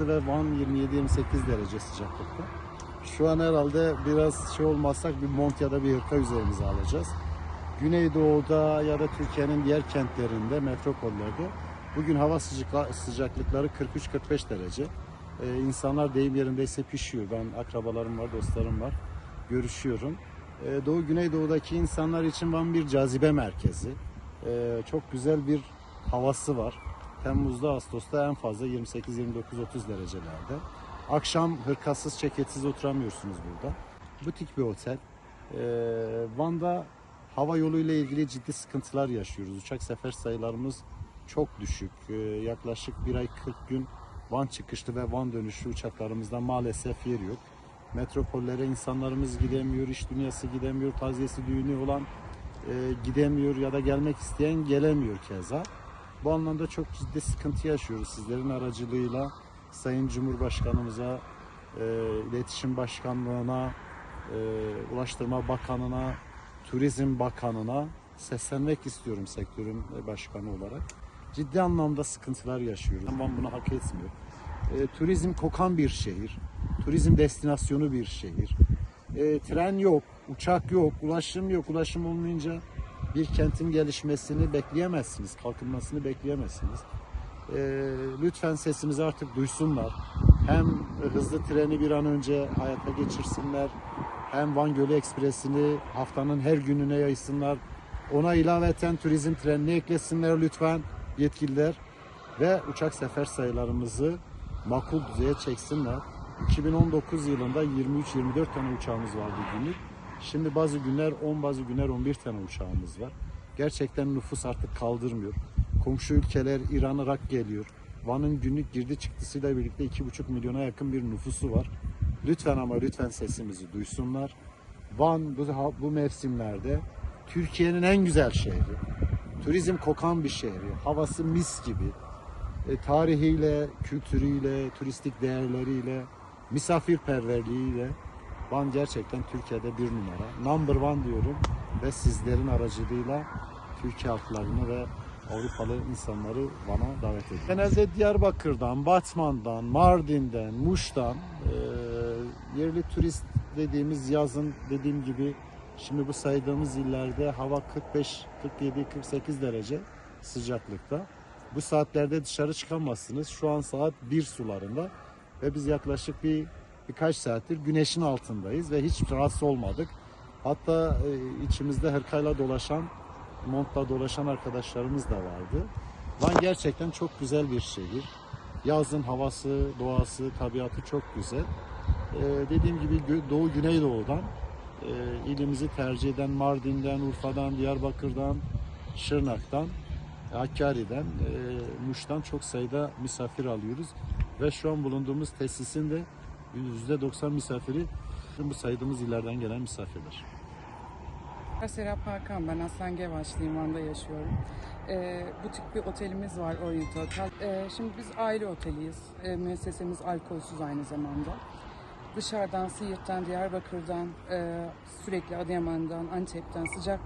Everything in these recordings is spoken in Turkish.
sıcaklığı ve Van 27-28 derece sıcaklıkta. Şu an herhalde biraz şey olmazsak bir mont ya da bir hırka üzerimize alacağız. Güneydoğu'da ya da Türkiye'nin diğer kentlerinde, metropollerde bugün hava sıcaklıkları 43-45 derece. Ee, insanlar deyim yerindeyse pişiyor. Ben akrabalarım var, dostlarım var. Görüşüyorum. Ee, Doğu Güneydoğu'daki insanlar için Van bir cazibe merkezi. Ee, çok güzel bir havası var. Temmuz'da, Ağustos'ta en fazla 28, 29, 30 derecelerde. Akşam hırkasız, ceketsiz oturamıyorsunuz burada. Butik bir otel. Ee, Van'da hava yolu ile ilgili ciddi sıkıntılar yaşıyoruz. Uçak sefer sayılarımız çok düşük. Ee, yaklaşık bir ay 40 gün Van çıkışlı ve Van dönüşü uçaklarımızda maalesef yer yok. Metropollere insanlarımız gidemiyor, iş dünyası gidemiyor, taziyesi düğünü olan e, gidemiyor ya da gelmek isteyen gelemiyor keza. Bu anlamda çok ciddi sıkıntı yaşıyoruz sizlerin aracılığıyla Sayın Cumhurbaşkanımıza, e, İletişim Başkanlığına, e, Ulaştırma Bakanına, Turizm Bakanına seslenmek istiyorum sektörün başkanı olarak. Ciddi anlamda sıkıntılar yaşıyoruz. Van bunu hak etmiyor. E, turizm kokan bir şehir. Turizm destinasyonu bir şehir. E, tren yok, uçak yok, ulaşım yok. Ulaşım olmayınca bir kentin gelişmesini bekleyemezsiniz, kalkınmasını bekleyemezsiniz. E, lütfen sesimizi artık duysunlar. Hem hızlı treni bir an önce hayata geçirsinler, hem Van Gölü Ekspresi'ni haftanın her gününe yaysınlar. Ona ilaveten turizm trenini eklesinler lütfen yetkililer ve uçak sefer sayılarımızı makul düzeye çeksinler. 2019 yılında 23-24 tane uçağımız vardı günlük. Şimdi bazı günler 10, bazı günler 11 tane uçağımız var. Gerçekten nüfus artık kaldırmıyor. Komşu ülkeler İran, Irak geliyor. Van'ın günlük girdi çıktısıyla birlikte 2,5 milyona yakın bir nüfusu var. Lütfen ama lütfen sesimizi duysunlar. Van bu, bu mevsimlerde Türkiye'nin en güzel şehri. Turizm kokan bir şehri. Havası mis gibi. E, tarihiyle, kültürüyle, turistik değerleriyle, misafirperverliğiyle Van gerçekten Türkiye'de bir numara. Number one diyorum ve sizlerin aracılığıyla Türkiye halklarını ve Avrupalı insanları Van'a davet ediyorum. Genelde Diyarbakır'dan, Batman'dan, Mardin'den, Muş'tan e, yerli turist dediğimiz yazın dediğim gibi şimdi bu saydığımız illerde hava 45, 47, 48 derece sıcaklıkta. Bu saatlerde dışarı çıkamazsınız. Şu an saat 1 sularında ve biz yaklaşık bir birkaç saattir güneşin altındayız ve hiç rahatsız olmadık. Hatta e, içimizde hırkayla dolaşan, montla dolaşan arkadaşlarımız da vardı. Van gerçekten çok güzel bir şehir. Yazın havası, doğası, tabiatı çok güzel. E, dediğim gibi Doğu Güneydoğu'dan e, ilimizi tercih eden Mardin'den, Urfa'dan, Diyarbakır'dan, Şırnak'tan, Hakkari'den, e, Muş'tan çok sayıda misafir alıyoruz. Ve şu an bulunduğumuz tesisin de %90 misafiri bu saydığımız illerden gelen misafirler. Serap Hakan, ben Aslan Gevaşlıyım, Van'da yaşıyorum. Ee, butik bir otelimiz var, Orient Otel. Ee, şimdi biz aile oteliyiz. Ee, müessesemiz alkolsüz aynı zamanda. Dışarıdan, Siirt'ten, Diyarbakır'dan, e, sürekli Adıyaman'dan, Antep'ten, sıcak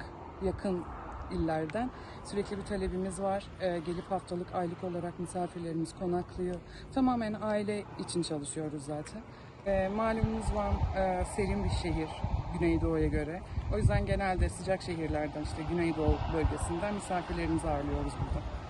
yakın illerden sürekli bir talebimiz var. Ee, gelip haftalık, aylık olarak misafirlerimiz konaklıyor. Tamamen aile için çalışıyoruz zaten. Ee, malumunuz Van e, serin bir şehir Güneydoğu'ya göre. O yüzden genelde sıcak şehirlerden işte Güneydoğu bölgesinden misafirlerimizi ağırlıyoruz burada.